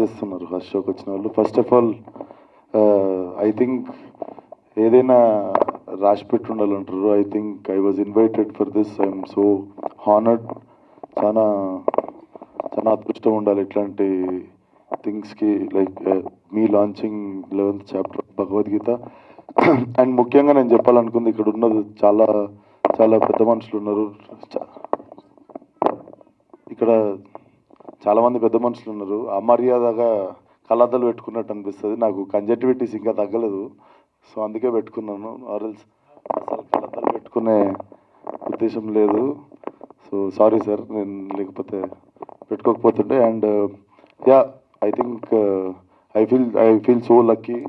చేస్తున్నారు ఫస్ట్ షోకి వచ్చిన వాళ్ళు. First of all I think ఏదైనా రాసి పెట్టి ఉండాలంటారు. I think I was invited for this I'm so honoured చాలా చాలా అదృష్టం ఉండాలి ఇట్లాంటి థింగ్స్కి like me launching eleventh chapter Bhagavad Gita and ముఖ్యంగా నేను చెప్పాలనుకుంది ఇక్కడ ఉన్నది చాలా చాలా పెద్ద మనుషులు ఉన్నారు. ఇక్కడ చాలామంది పెద్ద మనుషులు ఉన్నారు. అమర్యాదగా కళ్ళద్దాలు పెట్టుకున్నట్టు అనిపిస్తుంది. నాకు కంజక్టివిటీస్ ఇంకా తగ్గలేదు. సో అందుకే పెట్టుకున్నాను. ఆర్ఎల్స్ అసలు కళ్ళద్దాలు పెట్టుకునే ఉద్దేశం లేదు. సో సారీ సార్ నేను లేకపోతే పెట్టుకోకపోతుండే. And yeah I think I feel I feel so lucky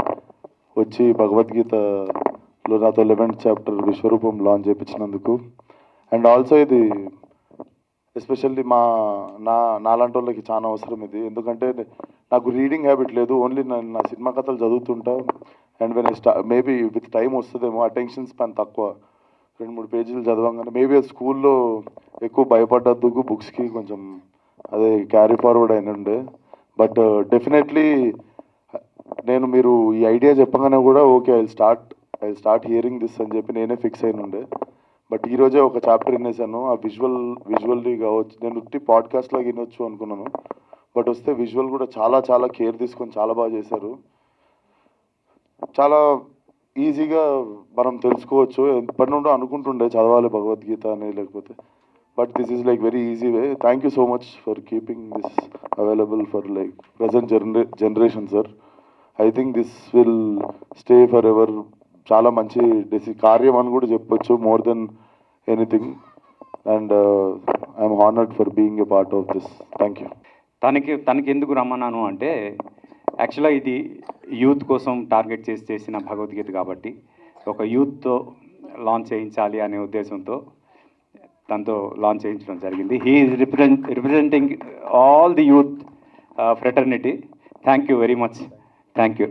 వచ్చి భగవద్గీతలో నాతో లెవెన్త్ చాప్టర్ విశ్వరూపం లాంచ్ చేయించినందుకు అండ్ ఆల్సో ఇది ఎస్పెషల్లీ మా నా నాలాంటి వాళ్ళకి చాలా అవసరం ఇది. ఎందుకంటే నాకు రీడింగ్ హ్యాబిట్ లేదు. ఓన్లీ నేను నా సినిమా కథలు చదువుతుంటా. అండ్ వెన్ స్టా మేబీ విత్ టైం వస్తుందేమో. అటెన్షన్ స్పాన్ తక్కువ. రెండు మూడు పేజీలు చదవంగానే మేబీ స్కూల్లో ఎక్కువ భయపడ్డందుకు బుక్స్కి కొంచెం అదే క్యారీ ఫార్వర్డ్ అయిన ఉండే బట్ uh, డెఫినెట్లీ నేను మీరు ఈ ఐడియా చెప్పగానే కూడా okay I start I start hearing this అని చెప్పి నేనే ఫిక్స్ అయిన ఉండే బట్ ఈరోజే ఒక చాప్టర్ వినేసాను. ఆ విజువల్ విజువల్లీ కావచ్చు నేను ఉట్టి పాడ్కాస్ట్లో వినొచ్చు అనుకున్నాను. బట్ వస్తే విజువల్ కూడా చాలా చాలా కేర్ తీసుకొని చాలా బాగా చేశారు. చాలా ఈజీగా మనం తెలుసుకోవచ్చు. ఎప్పటి నుండో అనుకుంటుండే చదవాలి భగవద్గీత అని లేకపోతే. But this is like very easy way thank you so much for keeping this available for like present జనరే generation sir I think this will stay for ever చాలా మంచి డెసి కార్యం అని కూడా చెప్పొచ్చు more than anything and I'm honoured for being a part of this thank you తనకి తనకి ఎందుకు రమ్మన్నాను అంటే యాక్చువల్గా ఇది యూత్ కోసం టార్గెట్ చేసి చేసిన భగవద్గీత కాబట్టి ఒక యూత్తో లాంచ్ చేయించాలి అనే ఉద్దేశంతో తనతో లాంచ్ చేయించడం జరిగింది. He is represent representing all the youth fraternity thank you very much thank you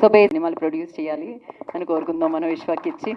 so బే సినిమాలు ప్రొడ్యూస్ చేయాలి అని కోరుకుందాం మనం విశ్వాకి ఇచ్చి.